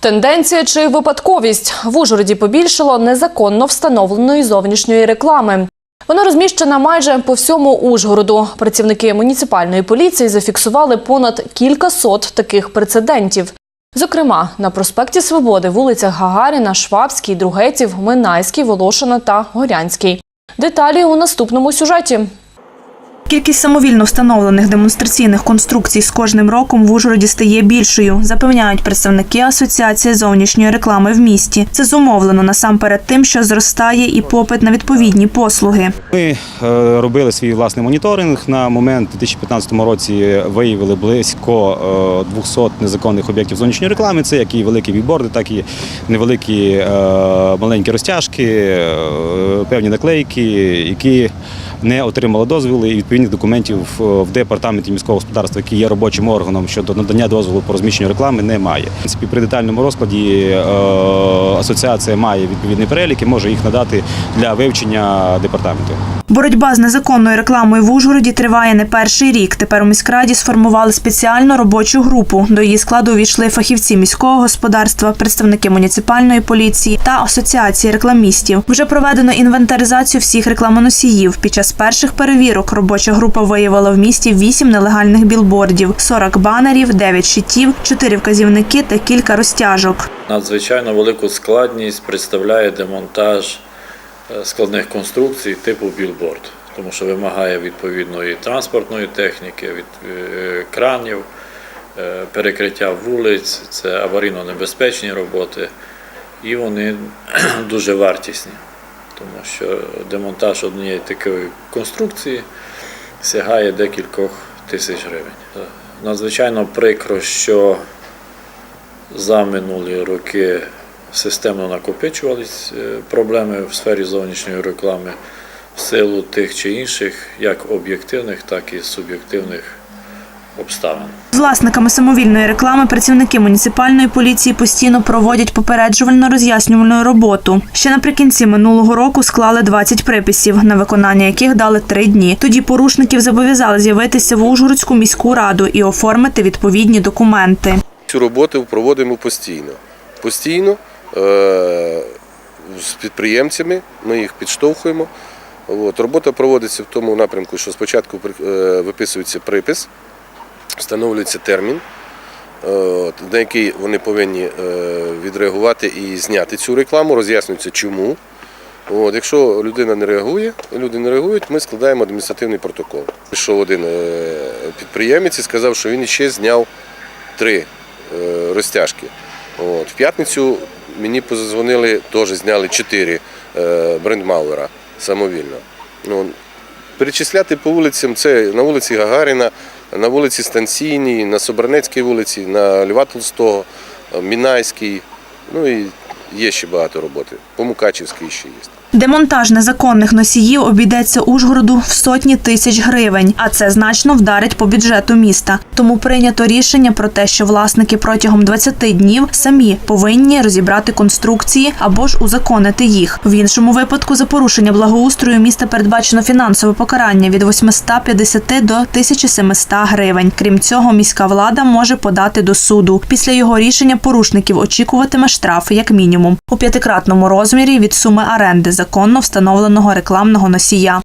Тенденція чи випадковість в Ужгороді побільшало незаконно встановленої зовнішньої реклами. Вона розміщена майже по всьому Ужгороду. Працівники муніципальної поліції зафіксували понад кількасот таких прецедентів. Зокрема, на проспекті Свободи, вулицях Гагаріна, Швабській, Другеців, Минайській, Волошина та Горянській. Деталі у наступному сюжеті. Кількість самовільно встановлених демонстраційних конструкцій з кожним роком в Ужгороді стає більшою, запевняють представники Асоціації зовнішньої реклами в місті. Це зумовлено насамперед тим, що зростає і попит на відповідні послуги. Ми е, робили свій власний моніторинг. На момент у 2015 році виявили близько е, 200 незаконних об'єктів зовнішньої реклами. Це як і великі бікборди, так і невеликі е, маленькі розтяжки, е, певні наклейки, які не отримала дозвіли і відповідних документів в департаменті міського господарства, який є робочим органом щодо надання дозволу по розміщенню реклами, немає. В принципі, при детальному розкладі е, асоціація має відповідний перелік і може їх надати для вивчення департаменту. Боротьба з незаконною рекламою в Ужгороді триває не перший рік. Тепер у міськраді сформували спеціальну робочу групу. До її складу увійшли фахівці міського господарства, представники муніципальної поліції та асоціації рекламістів. Вже проведено інвентаризацію всіх рекламоносіїв. Під час перших перевірок робоча група виявила в місті 8 нелегальних білбордів, 40 банерів, 9 щитів, 4 вказівники та кілька розтяжок. Надзвичайно велику складність представляє демонтаж складних конструкцій типу білборд, тому що вимагає відповідної транспортної техніки, від е, кранів, е, перекриття вулиць, це аварійно-небезпечні роботи, і вони дуже вартісні, тому що демонтаж однієї такої конструкції сягає декількох тисяч гривень. Е, Надзвичайно прикро, що за минулі роки системно накопичувались е, проблеми в сфері зовнішньої реклами в силу тих чи інших, як об'єктивних, так і суб'єктивних обставин. З власниками самовільної реклами працівники муніципальної поліції постійно проводять попереджувально роз'яснювальну роботу. Ще наприкінці минулого року склали 20 приписів, на виконання яких дали три дні. Тоді порушників зобов'язали з'явитися в Ужгородську міську раду і оформити відповідні документи. Цю роботу проводимо постійно. Постійно з підприємцями ми їх підштовхуємо. От. Робота проводиться в тому напрямку, що спочатку е, виписується припис, встановлюється термін, е, на який вони повинні е, відреагувати і зняти цю рекламу, роз'яснюється чому. От, якщо людина не реагує, люди не реагують, ми складаємо адміністративний протокол. Пішов один е, підприємець і сказав, що він ще зняв три е, розтяжки. От. В п'ятницю мені позвонили, теж зняли чотири е, брендмауера самовільно. Ну, перечисляти по вулицям це на вулиці Гагаріна, на вулиці Станційній, на Собранецькій вулиці, на Льва Толстого, Мінайській. Ну і є ще багато роботи. По Мукачівській ще є. Демонтаж незаконних носіїв обійдеться Ужгороду в сотні тисяч гривень, а це значно вдарить по бюджету міста. Тому прийнято рішення про те, що власники протягом 20 днів самі повинні розібрати конструкції або ж узаконити їх. В іншому випадку за порушення благоустрою міста передбачено фінансове покарання від 850 до 1700 гривень. Крім цього, міська влада може подати до суду. Після його рішення порушників очікуватиме штраф як мінімум у п'ятикратному розмірі від суми оренди законно встановленого рекламного носія.